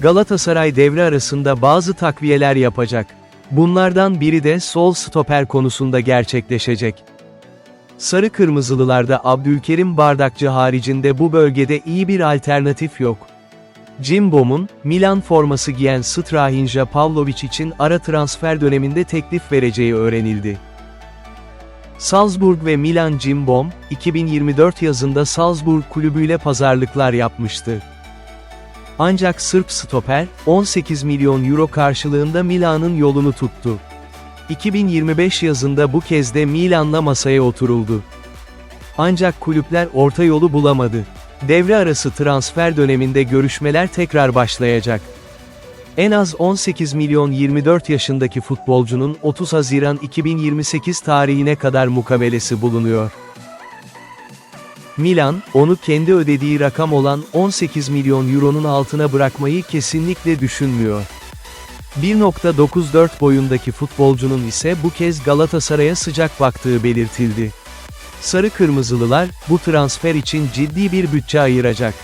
Galatasaray devre arasında bazı takviyeler yapacak. Bunlardan biri de sol stoper konusunda gerçekleşecek. Sarı Kırmızılılarda Abdülkerim Bardakçı haricinde bu bölgede iyi bir alternatif yok. Cimbom'un, Milan forması giyen Strahinja Pavlovic için ara transfer döneminde teklif vereceği öğrenildi. Salzburg ve Milan Cimbom, 2024 yazında Salzburg kulübüyle pazarlıklar yapmıştı. Ancak Sırp stoper, 18 milyon euro karşılığında Milan'ın yolunu tuttu. 2025 yazında bu kez de Milan'la masaya oturuldu. Ancak kulüpler orta yolu bulamadı. Devre arası transfer döneminde görüşmeler tekrar başlayacak. En az 18 milyon 24 yaşındaki futbolcunun 30 Haziran 2028 tarihine kadar mukavelesi bulunuyor. Milan, onu kendi ödediği rakam olan 18 milyon euronun altına bırakmayı kesinlikle düşünmüyor. 1.94 boyundaki futbolcunun ise bu kez Galatasaray'a sıcak baktığı belirtildi. Sarı Kırmızılılar, bu transfer için ciddi bir bütçe ayıracak.